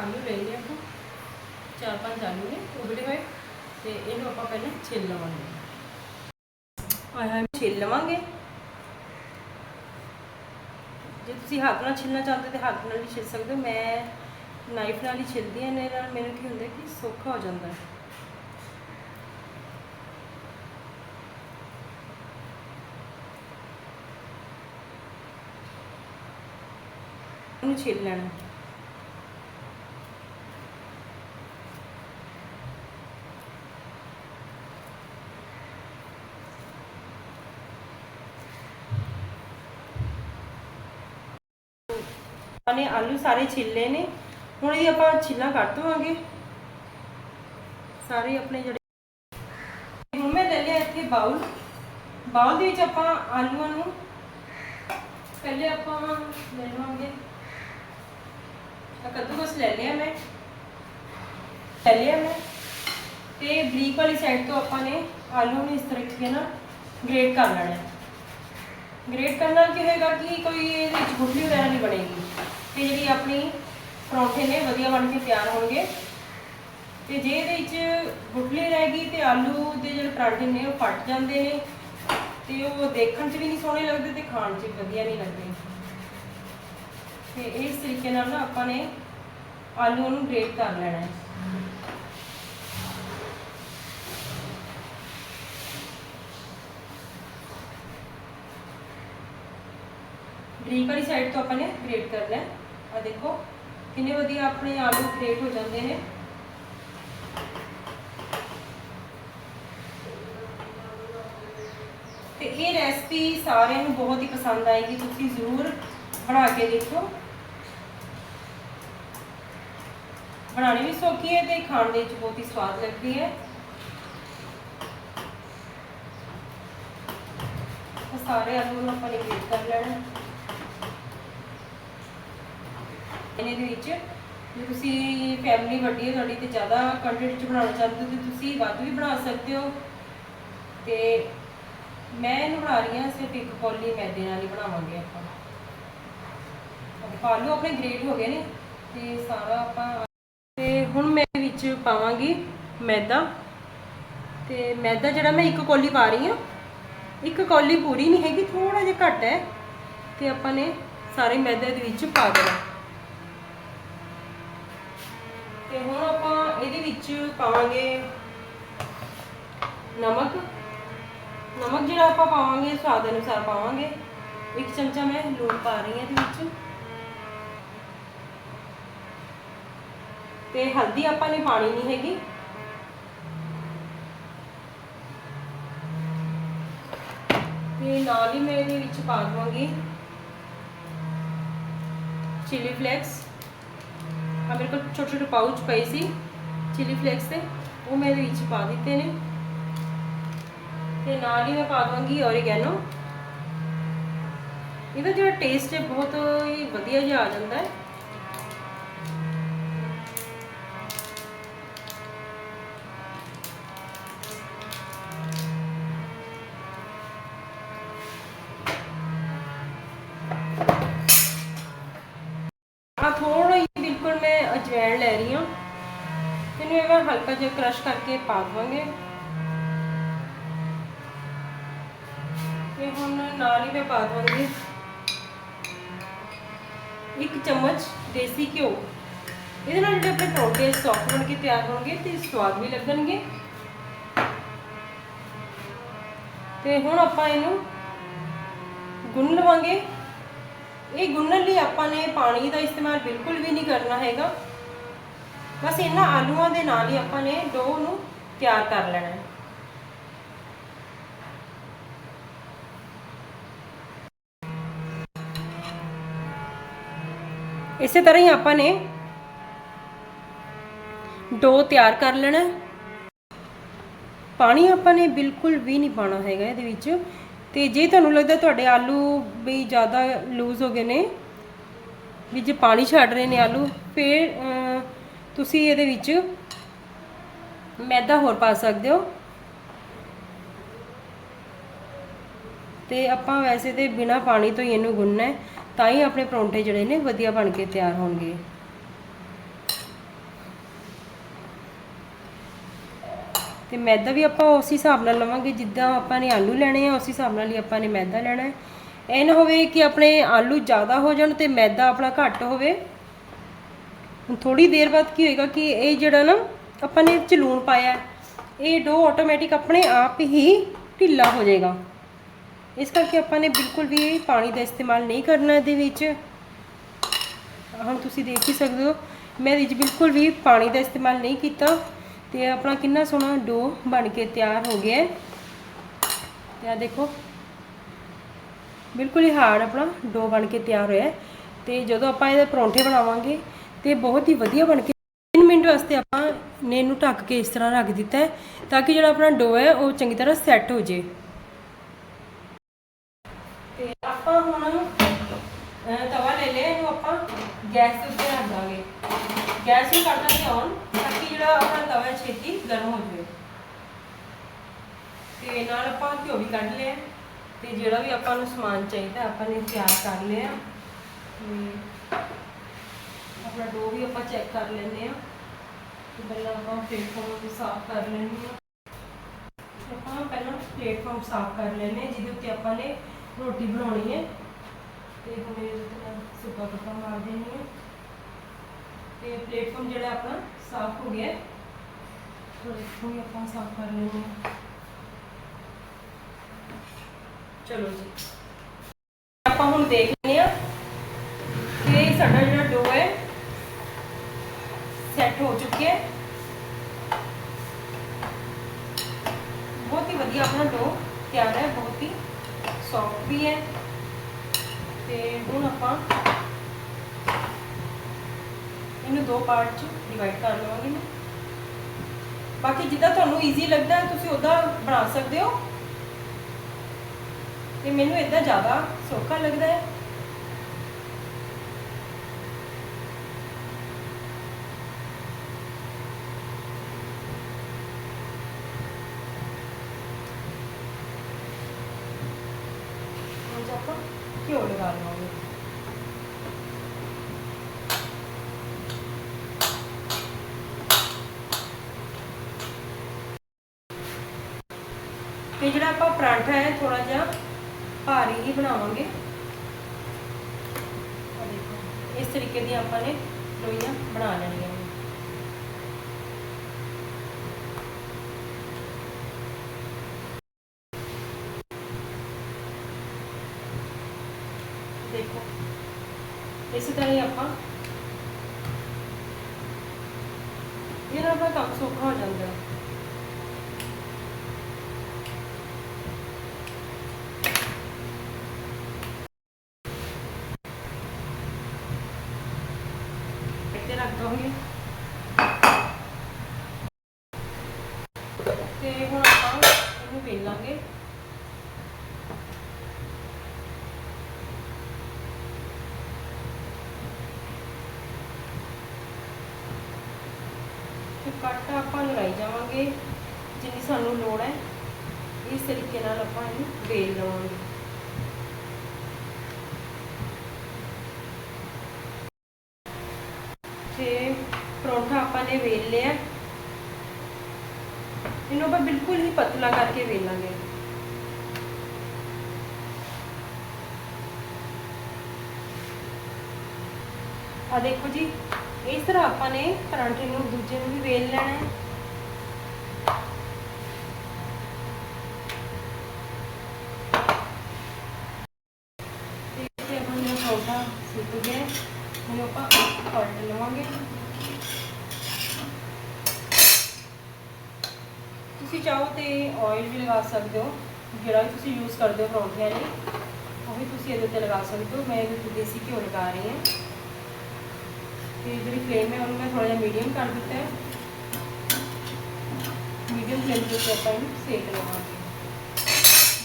ਆਲੂ ਲੈ ਲਿਆ ਆਪਾਂ। ਚਾਰ ਪੰਜ ਆਲੂ ਨੇ ਉਬਲੇ ਹੋਏ ਤੇ ਇਹਨੂੰ ਆਪਾਂ ਪਹਿਲਾਂ ਛਿੱਲ ਲਵਾਂਗੇ। ਆਏ ਹਾਏ, ਛਿੱਲ ਲਵਾਂਗੇ। ਜੇ ਤੁਸੀਂ ਹੱਥ ਨਾਲ ਛਿੱਲਣਾ ਚਾਹੁੰਦੇ ਤੇ ਹੱਥ ਨਾਲ ਵੀ ਛਿੱਲ ਸਕਦੇ ਹੋ। ਮੈਂ ਨਾਈਫ ਨਾਲ ਹੀ ਛਿੱਲਦੀ ਹਾਂ ਇਹਦੇ ਨਾਲ ਮੈਨੂੰ ਕੀ ਹੁੰਦਾ ਕਿ ਸੌਖਾ ਹੋ ਜਾਂਦਾ ਹੈ। ਉਹਨੂੰ ਛਿੱਲ ਲੈਣਾ। ਨੇ ਆਲੂ ਸਾਰੇ ਛਿੱਲੇ ਨੇ। ਹੁਣ ਇਹ ਆਪਾਂ ਛਿੱਲਾਂ ਕੱਟ ਦਵਾਂਗੇ। ਸਾਰੇ ਆਪਣੇ ਜਿਹੜੇ ਹੁਣ ਮੈਂ ਲੈ ਲਿਆ ਇੱਥੇ ਬਾਉਲ ਬਾਉਲ ਦੇ ਵਿੱਚ ਆਪਾਂ ਆਲੂਆਂ ਨੂੰ ਪਹਿਲੇ ਆਪਾਂ ਲੈ ਲਵਾਂਗੇ। ਕੱਦੂਕਸ ਲੈ ਲਿਆ ਮੈਂ। ਲੈ ਲਿਆ ਮੈਂ। ਤੇ ਬਰੀਕ ਵਾਲੀ ਸਾਈਡ ਤੋਂ ਆਪਾਂ ਨੇ ਆਲੂ ਨੂੰ ਇਸ ਤਰੀਕੇ ਨਾਲ ਗ੍ਰੇਟ ਕਰ ਲੈਣਾ। ਹੈ ਗ੍ਰੇਟ ਕਰਨ ਕੀ ਹੋਏਗਾ ਕਿ ਕੋਈ ਇਹਦੇ ਵਿੱਚ ਗੁਠਲੀ ਵਗੈਰਾ ਨਹੀਂ ਬਣੇਗੀ। ਤੇ ਜਿਹੜੀ ਆਪਣੀ ਪਰੌਂਠੇ ਨੇ ਵਧੀਆ ਬਣ ਕੇ ਤਿਆਰ ਹੋਣਗੇ। ਤੇ ਜੇ ਇਹਦੇ ਵਿੱਚ ਗੁਟਲੇ ਰਹਿ ਗਈ ਤੇ ਆਲੂ ਦੇ ਜਿਹੜੇ ਪਰਾਂਠੇ ਨੇ ਉਹ ਫਟ ਜਾਂਦੇ ਨੇ ਤੇ ਉਹ ਦੇਖਣ 'ਚ ਵੀ ਨਹੀਂ ਸੋਹਣੇ ਲੱਗਦੇ ਤੇ ਖਾਣ 'ਚ ਵੀ ਵਧੀਆ ਨਹੀਂ ਲੱਗਦੇ। ਤੇ ਇਸ ਤਰੀਕੇ ਨਾਲ ਨਾ ਆਪਾਂ ਨੇ ਆਲੂ ਨੂੰ ਗ੍ਰੇਟ ਕਰ ਲੈਣਾ ਹੈ। ਬਰੀਕ ਵਾਲੀ ਸਾਈਡ ਤੋਂ ਆਪਾਂ ਨੇ ਗ੍ਰੇਟ ਕਰਨਾ ਹੈ। ਆ ਦੇਖੋ, ਕਿੰਨੇ ਵਧੀਆ ਆਪਣੇ ਆਲੂ ਗ੍ਰੇਟ ਹੋ ਜਾਂਦੇ ਨੇ। ਤੇ ਇਹ ਰੈਸਪੀ ਸਾਰਿਆਂ ਨੂੰ ਬਹੁਤ ਹੀ ਪਸੰਦ ਆਏਗੀ, ਤੁਸੀਂ ਜ਼ਰੂਰ ਬਣਾ ਕੇ ਦੇਖੋ। ਬਣਾਉਣੀ ਵੀ ਸੌਖੀ ਹੈ ਤੇ ਖਾਣ ਦੇ ਵਿੱਚ ਬਹੁਤ ਹੀ ਸਵਾਦ ਲੱਗਦੀ ਹੈ। ਸਾਰੇ ਆਲੂ ਨੂੰ ਆਪਾਂ ਨੇ ਗ੍ਰੇਟ ਕਰ ਲੈਣਾ ਹੈ। ਇਹਨੇ ਦੇ ਵਿੱਚ ਜੇ ਤੁਸੀਂ ਫੈਮਿਲੀ ਵੱਡੀ ਹੈ ਤੁਹਾਡੀ ਤੇ ਜ਼ਿਆਦਾ ਕੁਆਂਟੀਟੀ ਚ ਬਣਾਉਣਾ ਚਾਹੁੰਦੇ ਹੋ ਤੇ ਤੁਸੀਂ ਵੱਧ ਵੀ ਬਣਾ ਸਕਦੇ ਹੋ। ਤੇ ਮੈਂ ਇਹਨੂੰ ਬਣਾ ਰਹੀ ਹਾਂ, ਸਿਰਫ ਇੱਕ ਕੌਲੀ ਮੈਦੇ ਨਾਲ ਹੀ ਬਣਾਵਾਂਗੇ ਆਪਾਂ। ਆਪਾਂ ਆਲੂ ਆਪਣੇ ਗ੍ਰੇਟ ਹੋ ਗਏ ਨੇ, ਤੇ ਸਾਰਾ ਆਪਾਂ ਤੇ ਹੁਣ ਮੈਂ ਵਿੱਚ ਪਾਵਾਂਗੀ ਮੈਦਾ। ਤੇ ਮੈਦਾ ਜਿਹੜਾ ਮੈਂ ਇੱਕ ਕੌਲੀ ਪਾ ਰਹੀ ਹਾਂ, ਇੱਕ ਕੌਲੀ ਪੂਰੀ ਨਹੀਂ ਹੈਗੀ ਥੋੜਾ ਜਿਹਾ ਘੱਟ ਹੈ। ਤੇ ਆਪਾਂ ਨੇ ਸਾਰੇ ਮੈਦੇ ਦੇ ਵਿੱਚ ਪਾ ਦੇਣਾ। ਤੇ ਹੁਣ ਆਪਾਂ ਇਹਦੇ ਵਿੱਚ ਪਾਵਾਂਗੇ ਨਮਕ। ਨਮਕ ਜਿਹੜਾ ਆਪਾਂ ਪਾਵਾਂਗੇ, ਸਵਾਦ ਅਨੁਸਾਰ ਪਾਵਾਂਗੇ। ਇੱਕ ਚਮਚਾ ਮੈਂ ਲੂਣ ਪਾ ਰਹੀ ਹਾਂ ਇਹਦੇ ਵਿੱਚ। ਤੇ ਹਲਦੀ ਆਪਾਂ ਨੇ ਪਾਣੀ ਨਹੀਂ ਹੈਗੀ। ਤੇ ਨਾਲ ਹੀ ਮੈਂ ਇਹਦੇ ਵਿੱਚ ਪਾ ਦਵਾਂਗੀ। ਚਿਲੀ ਫਲੇਕਸ ਆ ਮੇਰੇ ਕੋਲ ਛੋਟੇ ਛੋਟੇ ਪਾਊਚ ਪਏ ਸੀ ਚਿਲੀ ਫਲੇਕਸ ਦੇ ਉਹ ਮੈਂ ਇਹਦੇ ਵਿੱਚ ਪਾ ਦਿੱਤੇ ਨੇ। ਤੇ ਨਾਲ ਹੀ ਮੈਂ ਪਾ ਦਵਾਂਗੀ ਔਰੀਗੈਨੋ ਇਹਦਾ ਜਿਹੜਾ ਟੇਸਟ ਹੈ ਬਹੁਤ ਹੀ ਵਧੀਆ ਜਿਹਾ ਆ ਜਾਂਦਾ ਹੈ। ਕ੍ਰਸ਼ ਕਰਕੇ ਪਾ ਦਵਾਂਗੇ। ਤੇ ਹੁਣ ਨਾਲ ਹੀ ਮੈਂ ਪਾ ਦਵਾਂਗੀ। ਇੱਕ ਚਮਚ ਦੇਸੀ ਘਿਓ। ਇਹਦੇ ਨਾਲ ਜਿਹੜੇ ਆਪਣੇ ਪਰੌਂਠੇ ਸੌਫਟ ਬਣ ਕੇ ਤਿਆਰ ਹੋਣਗੇ ਤੇ ਸਵਾਦ ਵੀ ਲੱਗਣਗੇ। ਤੇ ਹੁਣ ਆਪਾਂ ਇਹਨੂੰ ਗੁੰਨ ਲਵਾਂਗੇ। ਇਹ ਗੁੰਨਣ ਲਈ ਆਪਾਂ ਨੇ ਪਾਣੀ ਦਾ ਇਸਤੇਮਾਲ ਬਿਲਕੁਲ ਵੀ ਨਹੀਂ ਕਰਨਾ ਹੈਗਾ। ਬਸ ਇਹਨਾਂ ਆਲੂਆਂ ਦੇ ਨਾਲ ਹੀ ਆਪਾਂ ਨੇ ਡੋ ਨੂੰ ਤਿਆਰ ਕਰ ਲੈਣਾ ਹੈ। ਇਸੇ ਤਰ੍ਹਾਂ ਹੀ ਆਪਾਂ ਨੇ ਡੋ ਤਿਆਰ ਕਰ ਲੈਣਾ ਪਾਣੀ ਆਪਾਂ ਨੇ ਬਿਲਕੁਲ ਵੀ ਨਹੀਂ ਪਾਣਾ ਹੈਗਾ ਇਹਦੇ ਵਿੱਚ। ਤੇ ਜੇ ਤੁਹਾਨੂੰ ਲੱਗਦਾ ਤੁਹਾਡੇ ਆਲੂ ਵੀ ਜ਼ਿਆਦਾ ਲੂਜ਼ ਹੋ ਗਏ ਨੇ ਵੀ ਜੇ ਪਾਣੀ ਛੱਡ ਰਹੇ ਨੇ ਆਲੂ ਫਿਰ ਅਹ, ਤੁਸੀਂ ਇਹਦੇ ਵਿੱਚ ਮੈਦਾ ਹੋਰ ਪਾ ਸਕਦੇ ਹੋ। ਤੇ ਆਪਾਂ ਵੈਸੇ ਤੇ ਬਿਨਾ ਪਾਣੀ ਤੋਂ ਹੀ ਇਹਨੂੰ ਗੁੰਨਣਾ ਹੈ, ਤਾਂ ਹੀ ਆਪਣੇ ਪਰੌਂਠੇ ਜਿਹੜੇ ਨੇ ਵਧੀਆ ਬਣ ਕੇ ਤਿਆਰ ਹੋਣਗੇ। ਤੇ ਮੈਦਾ ਵੀ ਆਪਾਂ ਉਸ ਹਿਸਾਬ ਨਾਲ ਲਵਾਂਗੇ, ਜਿੱਦਾਂ ਆਪਾਂ ਨੇ ਆਲੂ ਲੈਣੇ ਆ, ਉਸ ਹਿਸਾਬ ਨਾਲ ਹੀ ਆਪਾਂ ਨੇ ਮੈਦਾ ਲੈਣਾ ਹੈ। ਇਹ ਨਾ ਹੋਵੇ ਕਿ ਆਪਣੇ ਆਲੂ ਜ਼ਿਆਦਾ ਹੋ ਜਾਣ ਤੇ ਮੈਦਾ ਆਪਣਾ ਘੱਟ ਹੋਵੇ। ਹੁਣ ਥੋੜੀ ਦੇਰ ਬਾਅਦ ਕੀ ਹੋਏਗਾ ਕਿ ਇਹ ਜਿਹੜਾ ਨਾ ਆਪਾਂ ਨੇ 'ਚ ਲੂਣ ਪਾਇਆ, ਇਹ ਡੋ ਆਟੋਮੈਟਿਕ ਆਪਣੇ ਆਪ ਹੀ ਢਿੱਲਾ ਹੋ ਜਾਏਗਾ। ਇਸ ਕਰਕੇ ਆਪਾਂ ਨੇ ਬਿਲਕੁਲ ਵੀ ਪਾਣੀ ਦਾ ਇਸਤੇਮਾਲ ਨਹੀਂ ਕਰਨਾ ਇਹਦੇ ਵਿੱਚ। ਹੁਣ ਤੁਸੀਂ ਦੇਖ ਹੀ ਸਕਦੇ ਹੋ, ਮੈਂ ਇਹਦੇ ਵਿੱਚ ਬਿਲਕੁਲ ਵੀ ਪਾਣੀ ਦਾ ਇਸਤੇਮਾਲ ਨਹੀਂ ਕੀਤਾ ਤੇ ਆਪਣਾ ਕਿੰਨਾ ਸੋਹਣਾ ਡੋ ਬਣ ਕੇ ਤਿਆਰ ਹੋ ਗਿਆ ਤੇ ਆ ਦੇਖੋ, ਬਿਲਕੁਲ ਹੀ ਹਾਰਡ ਆਪਣਾ ਡੋ ਬਣ ਕੇ ਤਿਆਰ ਹੋਇਆ ਹੈ। ਤੇ ਜਦੋਂ ਆਪਾਂ ਇਹਦੇ ਪਰੌਂਠੇ ਬਣਾਵਾਂਗੇ ਤੇ ਬਹੁਤ ਹੀ ਵਧੀਆ ਬਣ ਕੇ 3 ਮਿੰਟ ਵਾਸਤੇ ਆਪਾਂ ਨੇ ਇਹਨੂੰ ਢੱਕ ਕੇ ਇਸ ਤਰ੍ਹਾਂ ਰੱਖ ਦਿੱਤਾ ਹੈ, ਤਾਂ ਕਿ ਜਿਹੜਾ ਆਪਣਾ ਡੋ ਹੈ, ਉਹ ਚੰਗੀ ਤਰ੍ਹਾਂ ਸੈੱਟ ਹੋ ਜੇ ਤੇ ਆਪਾਂ ਹੁਣ ਤਵਾ ਲੈ ਲਿਆ, ਇਹਨੂੰ ਆਪਾਂ ਗੈਸ ਦੇ ਉੱਤੇ ਰੱਖ ਦਾਂਗੇ। ਗੈਸ ਨੂੰ ਕਰ ਦਾਂਗੇ ਔਨ ਤਾਂ ਕਿ ਜਿਹੜਾ ਆਪਣਾ ਤਵਾ ਹੈ, ਛੇਤੀ ਗਰਮ ਹੋ ਜਾਵੇ। ਤੇ ਨਾਲ ਆਪਾਂ ਘਿਓ ਵੀ ਕੱਢ ਲਿਆ ਤੇ ਜਿਹੜਾ ਵੀ ਆਪਾਂ ਨੂੰ ਸਮਾਨ ਚਾਹੀਦਾ, ਆਪਾਂ ਨੇ ਤਿਆਰ ਕਰ ਲਿਆ ਤੇ ਆਪਣਾ ਡੋ ਵੀ ਆਪਾਂ ਚੈੱਕ ਕਰ ਲੈਂਦੇ ਆ ਤੇ ਪਹਿਲਾਂ ਆਪਾਂ ਪਲੇਟਫਾਰਮ ਨੂੰ ਸਾਫ਼ ਕਰ ਲੈਂਦੇ ਆ ਆਪਾਂ ਪਹਿਲਾਂ ਪਲੇਟਫਾਰਮ ਸਾਫ਼ ਕਰ ਲੈਂਦੇ ਹਾਂ, ਜਿਹਦੇ ਉੱਤੇ ਆਪਾਂ ਨੇ ਰੋਟੀ ਬਣਾਉਣੀ ਹੈ। ਤੇ ਹੁਣ ਇਹਦੇ ਉੱਤੇ ਸੁੱਕਾ ਕੱਪੜਾ ਮਾਰ ਦੇਣੀ ਹੈ। ਤੇ ਪਲੇਟਫਾਰਮ ਜਿਹੜਾ ਆਪਣਾ ਸਾਫ਼ ਹੋ ਗਿਆ ਹੈ। ਆਪਾਂ ਸਾਫ਼ ਕਰ ਲੈਂਦੇ ਹਾਂ। ਚਲੋ ਜੀ। ਆਪਾਂ ਹੁਣ ਦੇਖ ਲੈਂਦੇ ਆ ਕਿ ਸਾਡਾ ਜਿਹੜਾ ਡੋ ਹੈ ਸੈੱਟ ਹੋ ਚੁੱਕਿਆ ਹੈ। ਬਹੁਤ ਹੀ ਵਧੀਆ ਆਪਣਾ ਡੋ ਤਿਆਰ ਹੈ, ਬਹੁਤ ਹੀ ਸੌਫਟ ਵੀ ਹੈ। ਤੇ ਹੁਣ ਆਪਾਂ ਇਹਨੂੰ ਦੋ ਪਾਰਟ ਚ ਡਿਵਾਈਡ ਕਰ ਲਵਾਂਗੇ ਮੈਂ ਬਾਕੀ ਜਿੱਦਾਂ ਤੁਹਾਨੂੰ ਈਜ਼ੀ ਲੱਗਦਾ, ਤੁਸੀਂ ਉਦਾਂ ਬਣਾ ਸਕਦੇ ਹੋ। ਤੇ ਮੈਨੂੰ ਇਦਾਂ ਜ਼ਿਆਦਾ ਸੌਖਾ ਲੱਗਦਾ ਹੈ ਹੁਣ ਆਪਾਂ ਘਿਓ ਲਗਾ ਲਵਾਂਗੇ। ਤੇ ਜਿਹੜਾ ਆਪਾਂ ਪਰਾਂਠਾ ਹੈ ਥੋੜਾ ਜਿਹਾ ਭਾਰੀ ਹੀ ਬਣਾਵਾਂਗੇ। ਇਸ ਤਰੀਕੇ ਦੀ ਆਪਾਂ ਨੇ ਲੋਈਆਂ ਬਣਾ ਲੈਣੀਆਂ ਨੇ ਦੇਖੋ ਇਸੇ ਤਰ੍ਹਾਂ ਹੀ ਆਪਾਂ ਇਹ ਨਾ ਆਪਣਾ ਕੰਮ ਸੌਖਾ ਹੋ ਜਾਂਦਾ ਹੈ ਇੱਥੇ ਤੇ ਹੁਣ ਆਪਾਂ ਇਹਨੂੰ ਵੇਲਾਂਗੇ ਤੇ ਕੱਟ ਆਪਾਂ ਲਗਾਈ ਜਾਵਾਂਗੇ। ਜਿੰਨੀ ਸਾਨੂੰ ਲੋੜ ਹੈ, ਇਸ ਤਰੀਕੇ ਨਾਲ ਆਪਾਂ ਇਹਨੂੰ ਵੇਲ ਲਵਾਂਗੇ ਤੇ ਪਰੌਂਠਾ ਵੇਲ ਲਿਆ ਇਹਨੂੰ ਆਪਾਂ ਬਿਲਕੁਲ ਹੀ ਪਤਲਾ ਕਰਕੇ ਵੇਲਾਂਗੇ। ਆ ਦੇਖੋ ਜੀ ਇਸ ਤਰ੍ਹਾਂ ਆਪਾਂ ਨੇ ਪਰਾਂਠੇ ਨੂੰ ਦੂਜੇ ਨੂੰ ਵੀ ਵੇਲ ਲੈਣਾ ਹੈ। ਤੇ ਇੱਥੇ ਆਪਣਾ ਜਿਹੜਾ ਪਰੌਂਠਾ ਗਿਆ ਹੈ, ਆਪਾਂ ਪਲਟ ਲਵਾਂਗੇ। ਤੁਸੀਂ ਚਾਹੋ ਤੇ ਆਇਲ ਵੀ ਲਗਾ ਸਕਦੇ ਹੋ, ਜਿਹੜਾ ਵੀ ਤੁਸੀਂ ਯੂਜ਼ ਕਰਦੇ ਹੋ ਪਰੌਂਠਿਆਂ ਲਈ, ਉਹ ਵੀ ਤੁਸੀਂ ਇਹਦੇ ਉੱਤੇ ਲਗਾ ਸਕਦੇ ਹੋ। ਮੈਂ ਇਹਦੇ ਉੱਤੇ ਦੇਸੀ ਘਿਓ ਲਗਾ ਰਹੀ ਹਾਂ। ਤੇ ਜਿਹੜੀ ਫਲੇਮ ਹੈ, ਉਹਨੂੰ ਮੈਂ ਥੋੜਾ ਜਿਹਾ ਮੀਡੀਅਮ ਕਰ ਦਿੱਤਾ ਹੈ। ਮੀਡੀਅਮ ਫਲੇਮ ਤੇ ਉੱਤੇ ਆਪਾਂ ਇਹਨੂੰ ਸੇਕ ਲਵਾਂਗੇ।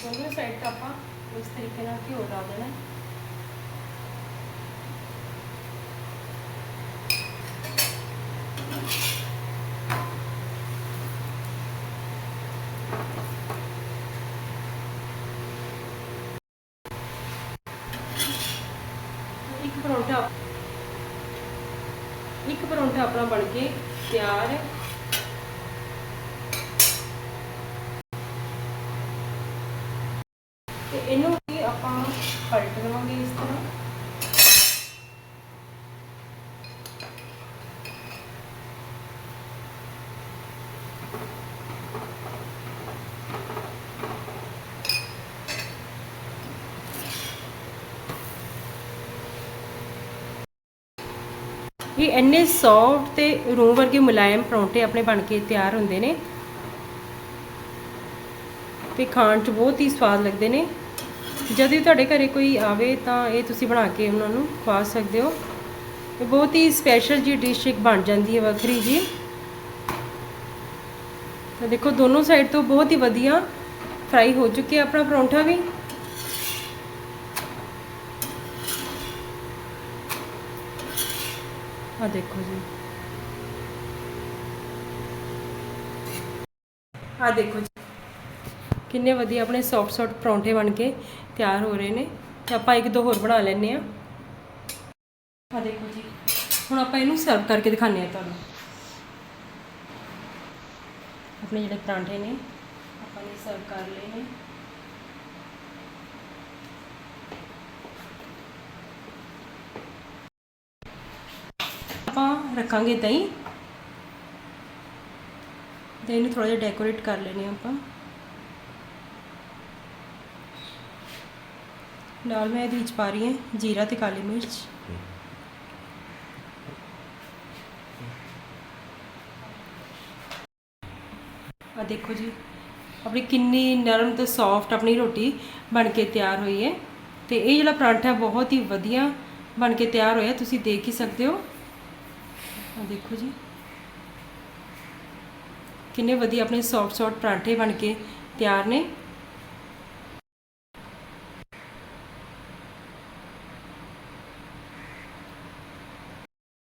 ਦੋਨੋਂ ਸਾਈਡ ਤਾਂ ਆਪਾਂ ਇਸ ਤਰੀਕੇ ਨਾਲ ਘਿਓ ਲਾ ਦੇਣਾ ਆਪਣਾ ਬਣ ਕੇ ਤਿਆਰ। ਤੇ ਇਹਨੂੰ ਇਹ ਇੰਨੇ ਸੌਫਟ ਤੇ ਰੂਹ ਵਰਗੇ ਮੁਲਾਇਮ ਪਰੌਂਠੇ ਆਪਣੇ ਬਣ ਕੇ ਤਿਆਰ ਹੁੰਦੇ ਨੇ। ਤੇ ਖਾਣ 'ਚ ਬਹੁਤ ਹੀ ਸਵਾਦ ਲੱਗਦੇ ਨੇ। ਜਦ ਵੀ ਤੁਹਾਡੇ ਘਰੇ ਕੋਈ ਆਵੇ ਤਾਂ ਇਹ ਤੁਸੀਂ ਬਣਾ ਕੇ ਉਹਨਾਂ ਨੂੰ ਖਵਾ ਸਕਦੇ ਹੋ। ਇਹ ਬਹੁਤ ਹੀ ਸਪੈਸ਼ਲ ਜੀ ਡਿਸ਼ ਇੱਕ ਬਣ ਜਾਂਦੀ ਹੈ ਵੱਖਰੀ ਜੀ ਤਾਂ ਦੇਖੋ ਦੋਨੋਂ ਸਾਈਡ ਤੋਂ ਬਹੁਤ ਹੀ ਵਧੀਆ ਫਰਾਈ ਹੋ ਚੁੱਕੇ ਆਪਣਾ ਪਰੌਂਠਾ ਵੀ। ਆ ਦੇਖੋ ਜੀ। ਆ ਦੇਖੋ ਜੀ। ਕਿੰਨੇ ਵਧੀਆ ਆਪਣੇ ਸੌਫਟ ਸੌਫਟ ਪਰੌਂਠੇ ਬਣ ਕੇ ਤਿਆਰ ਹੋ ਰਹੇ ਨੇ। ਤੇ ਆਪਾਂ ਇੱਕ ਦੋ ਹੋਰ ਬਣਾ ਲੈਣੇ ਆ ਆ ਦੇਖੋ ਜੀ। ਹੁਣ ਆਪਾਂ ਇਹਨੂੰ ਸਰਵ ਕਰਕੇ ਦਿਖਾਉਂਦੇ ਆ ਤੁਹਾਨੂੰ। ਆਪਣੇ ਜਿਹੜੇ ਪਰਾਂਠੇ ਨੇ, ਆਪਾਂ ਨੇ ਸਰਵ ਕਰ ਲਏ ਨੇ। ਆਪਾਂ ਰੱਖਾਂਗੇ ਦਹੀਂ। ਦਹੀਂ ਨੂੰ ਥੋੜਾ ਜਿਹਾ ਡੈਕੋਰੇਟ ਕਰ ਲੈਣੇ ਆਪਾਂ। ਨਾਲ ਮੈਂ ਇਹਦੇ ਵਿੱਚ ਪਾ ਰਹੀ ਹਾਂ ਜੀਰਾ ਤੇ ਕਾਲੀ ਮਿਰਚ। ਆ ਦੇਖੋ ਜੀ, ਆਪਣੀ ਕਿੰਨੀ ਨਰਮ ਤੇ ਸੌਫਟ ਆਪਣੀ ਰੋਟੀ ਬਣ ਕੇ ਤਿਆਰ ਹੋਈ ਹੈ। ਤੇ ਇਹ ਜਿਹੜਾ ਪਰਾਂਠਾ ਬਹੁਤ ਹੀ ਵਧੀਆ ਬਣ ਕੇ ਤਿਆਰ ਹੋਇਆ, ਤੁਸੀਂ ਦੇਖ ਹੀ ਸਕਦੇ ਹੋ। ਆ ਦੇਖੋ ਜੀ। ਕਿੰਨੇ ਵਧੀਆ ਆਪਣੇ ਸੌਫਟ ਸੌਫਟ ਪਰਾਂਠੇ ਬਣ ਕੇ ਤਿਆਰ ਨੇ।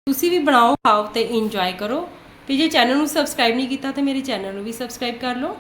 ਤੁਸੀਂ ਵੀ ਬਣਾਓ, ਖਾਓ ਤੇ ਇੰਜੋਏ ਕਰੋ। ਤੇ ਜੇ ਚੈਨਲ ਨੂੰ ਸਬਸਕ੍ਰਾਈਬ ਨਹੀਂ ਕੀਤਾ ਤਾਂ ਮੇਰੇ ਚੈਨਲ ਨੂੰ ਵੀ ਸਬਸਕ੍ਰਾਈਬ ਕਰ ਲਓ।